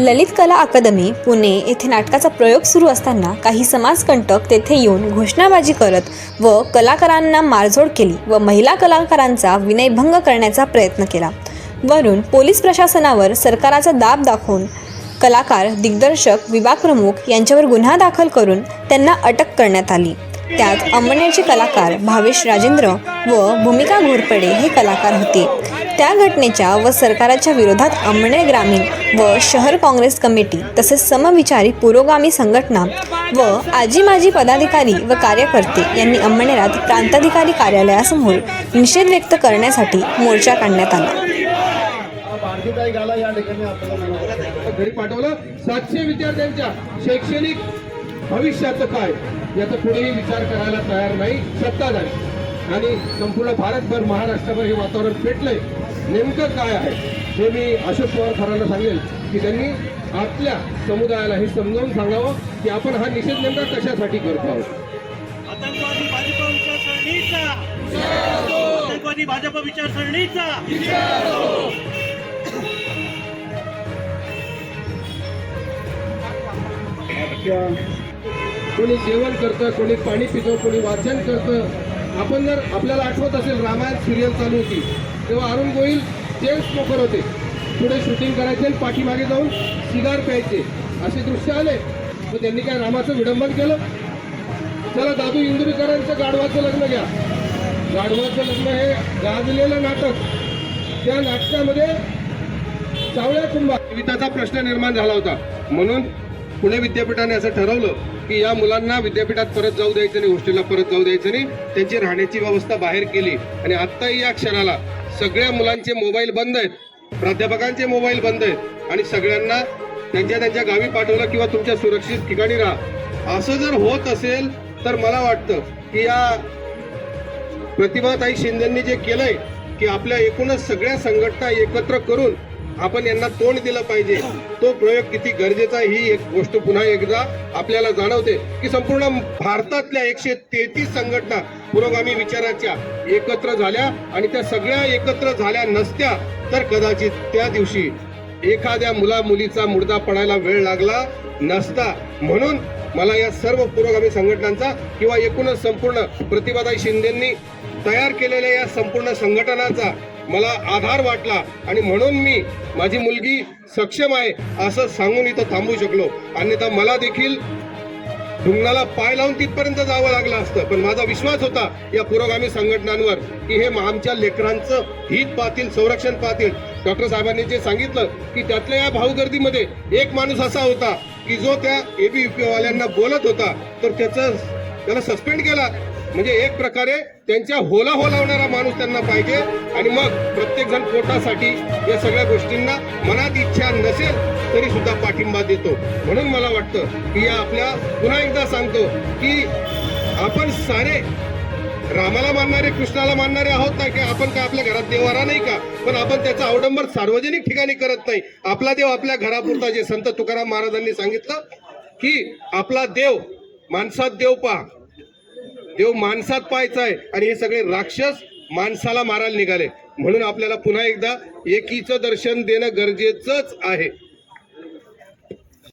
ललित कला अकादमी पुणे येथे नाटकाचा प्रयोग सुरू असताना काही समाजकंटक तेथे येऊन घोषणाबाजी करत व कलाकारांना मारझोड केली व महिला कलाकारांचा विनयभंग करण्याचा प्रयत्न केला. वरून पोलीस प्रशासनावर सरकाराचा दाब दाखवून कलाकार दिग्दर्शक विभाग प्रमुख यांच्यावर गुन्हा दाखल करून त्यांना अटक करण्यात आली. त्यात अंमनेरचे कलाकार भावेश राजेंद्र व भूमिका घोरपडे हे कलाकार होते. त्या घटनेच्या व सरकाराच्या विरोधात अंमनेर ग्रामीण व शहर काँग्रेस कमिटी तसेच समविचारी पुरोगामी संघटना व आजी माजी पदाधिकारी व कार्यकर्ते यांनी अंमनेरात प्रांताधिकारी कार्यालयासमोर निषेध व्यक्त करण्यासाठी मोर्चा काढण्यात आला. या ठिकाणी आपल्याला घरी पाठवलं. सातशे विद्यार्थ्यांच्या शैक्षणिक भविष्याचं काय? याचा कुणीही विचार करायला तयार नाही सत्ताधारी. आणि संपूर्ण भारतभर महाराष्ट्रभर हे वातावरण पेटलंय. नेमकं काय आहे? हे मी अशोक पवार सरांना सांगेल की त्यांनी आपल्या समुदायाला हे समजावून सांगावं की आपण हा निषेध नेमका कशासाठी करतो आहोत. आतंकवादी भाजप विचारसरणीचा. आतंकवादी भाजप विचारसरणीचा. कोणी जेवण करतं कोणी पाणी पितं कोणी वाचन करतं. आपण जर आपल्याला आठवत असेल रामायण सिरियल चालू होती. तेव्हा अरुण गोईल तेच स्मोकर होते. पुढे शूटिंग करायचे आणि पाठीमागे जाऊन सिगार प्यायचे. असे दृश्य आले. तर त्यांनी काय रामाचं विडंबन केलं? चला दादू इंदुरीकरांचं गाढवाचं लग्न घ्या. गाढवाचं लग्न हे गाजलेलं नाटक. त्या नाटकामध्ये चावळ्या कुंभा जीविताचा प्रश्न निर्माण झाला होता. म्हणून पुणे विद्यापीठाने असं ठरवलं की या मुलांना विद्यापीठात परत जाऊ द्यायचं नाही हॉस्टेलला परत जाऊ द्यायचं नाही. त्यांची राहण्याची व्यवस्था बाहेर केली. आणि आत्ताही या क्षणाला सगळ्या मुलांचे मोबाईल बंद आहेत. प्राध्यापकांचे मोबाईल बंद आहेत. आणि सगळ्यांना त्यांच्या त्यांच्या गावी पाठवलं किंवा तुमच्या सुरक्षित ठिकाणी राहा. असं जर होत असेल तर मला वाटतं की या प्रतिभाताई शिंदेंनी जे केलंय की आपल्या एकूणच सगळ्या संघटना एकत्र करून आपण यांना तोंड दिलं पाहिजे. तो प्रयोग किती गरजेचा ही एक गोष्ट पुन्हा एकदा आपल्याला जाणवते की संपूर्ण भारतातल्या एकशे तेहतीस संघटना पुरोगामी विचाराच्या एकत्र झाल्या आणि त्या सगळ्या एकत्र झाल्या नसत्या तर कदाचित त्या दिवशी एखाद्या मुला मुलीचा मुर्दा पडायला वेळ लागला नसता. म्हणून मला या सर्व पुरोगामी संघटनांचा किंवा एकूणच संपूर्ण प्रतिभाताई शिंदेंनी तयार केलेल्या या संपूर्ण संघटनाचा मला आधार वाटला आणि म्हणून मी माझी मुलगी सक्षम आहे असं सांगून इथं थांबू शकलो. अन्यथा मला देखील ढुंगणाला पाय लावून तिथपर्यंत जावं लागलं असतं. पण माझा विश्वास होता या पुरोगामी संघटनांवर की हे आमच्या लेकरांचं हित पाहतील संरक्षण पाहतील. डॉक्टर साहेबांनी जे सांगितलं की त्यातल्या या भाऊगर्दीमध्ये एक माणूस असा होता की जो त्या एबीपीवाल्यांना वाल्यांना बोलत होता तर त्याचं त्याला सस्पेंड केला. म्हणजे एक प्रकारे त्यांच्या होला होलावणारा माणूस त्यांना पाहिजे. आणि मग प्रत्येक जण पोटासाठी या सगळ्या गोष्टींना मनात इच्छा नसेल तरी सुद्धा पाठिंबा देतो. म्हणून मला वाटतं की या आपल्या पुन्हा एकदा सांगतो की आपण सारे रामाला मानणारे कृष्णाला मानणारे आहोत ना की आपण काय आपल्या घरात देवारा नाही का? पण आपण त्याचा अवडंबर सार्वजनिक ठिकाणी करत नाही. आपला देव आपल्या घरापुरता जे संत तुकाराम महाराजांनी सांगितलं की आपला देव माणसात देव पहा. देव माणसात पाहायचा आहे आणि हे सगळे राक्षस माणसाला मारायला निघाले. म्हणून आपल्याला पुन्हा एकदा एकीचं दर्शन देणं गरजेचंच आहे.